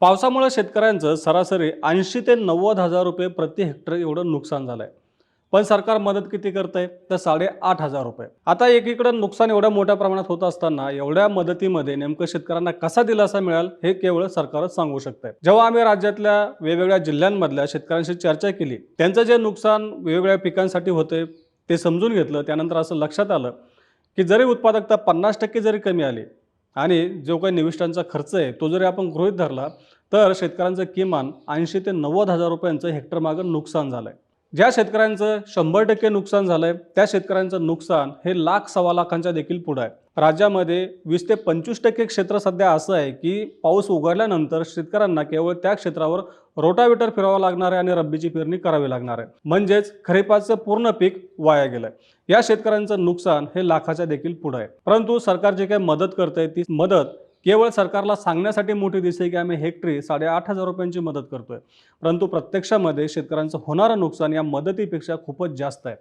पावसामुळे शेतकऱ्यांचं सरासरी ऐंशी ते नव्वद हजार रुपये प्रति हेक्टर एवढं नुकसान झालंय. पण सरकार मदत किती करतंय? तर साडेआठ हजार रुपये. आता एकीकडं नुकसान एवढ्या मोठ्या प्रमाणात होत असताना एवढ्या मदतीमध्ये नेमकं शेतकऱ्यांना कसा दिलासा मिळाल हे केवळ सरकारच सांगू शकतंय. जेव्हा आम्ही राज्यातल्या वेगवेगळ्या जिल्ह्यांमधल्या शेतकऱ्यांशी चर्चा केली त्यांचं जे नुकसान वेगवेगळ्या पिकांसाठी होते ते समजून घेतलं. त्यानंतर असं लक्षात आलं की जरी उत्पादकता पन्नास टक्के जरी कमी आली आणि जो काही निविष्ठांचा खर्च आहे तो जरी आपण गृहीत धरला तर शेतकऱ्यांचं किमान ऐंशी ते नव्वद हजार रुपयांचं हेक्टरमागं नुकसान झालं आहे ज्या शेतकऱ्यांचं शंभर टक्के नुकसान झालंय त्या शेतकऱ्यांचं नुकसान हे लाख सव्वा लाखांच्या देखील पुढं आहे. राज्यामध्ये वीस ते पंचवीस टक्के क्षेत्र सध्या असं आहे की पाऊस उघडल्यानंतर शेतकऱ्यांना केवळ त्या क्षेत्रावर रोटावेटर फिरावं लागणार आहे आणि रब्बीची पेरणी करावी लागणार आहे. म्हणजेच खरीपाचं पूर्ण पीक वाया गेलंय. या शेतकऱ्यांचं नुकसान हे लाखाच्या देखील पुढं आहे. परंतु सरकार जे काही मदत करतंय ती मदत केवळ सरकारला सांगण्यासाठी मोठी दिसते की आम्ही हेक्टरी साडेआठ हजार रुपयांची मदत करतोय. परंतु प्रत्यक्षामध्ये शेतकऱ्यांचं होणारं नुकसान या मदतीपेक्षा खूपच जास्त आहे.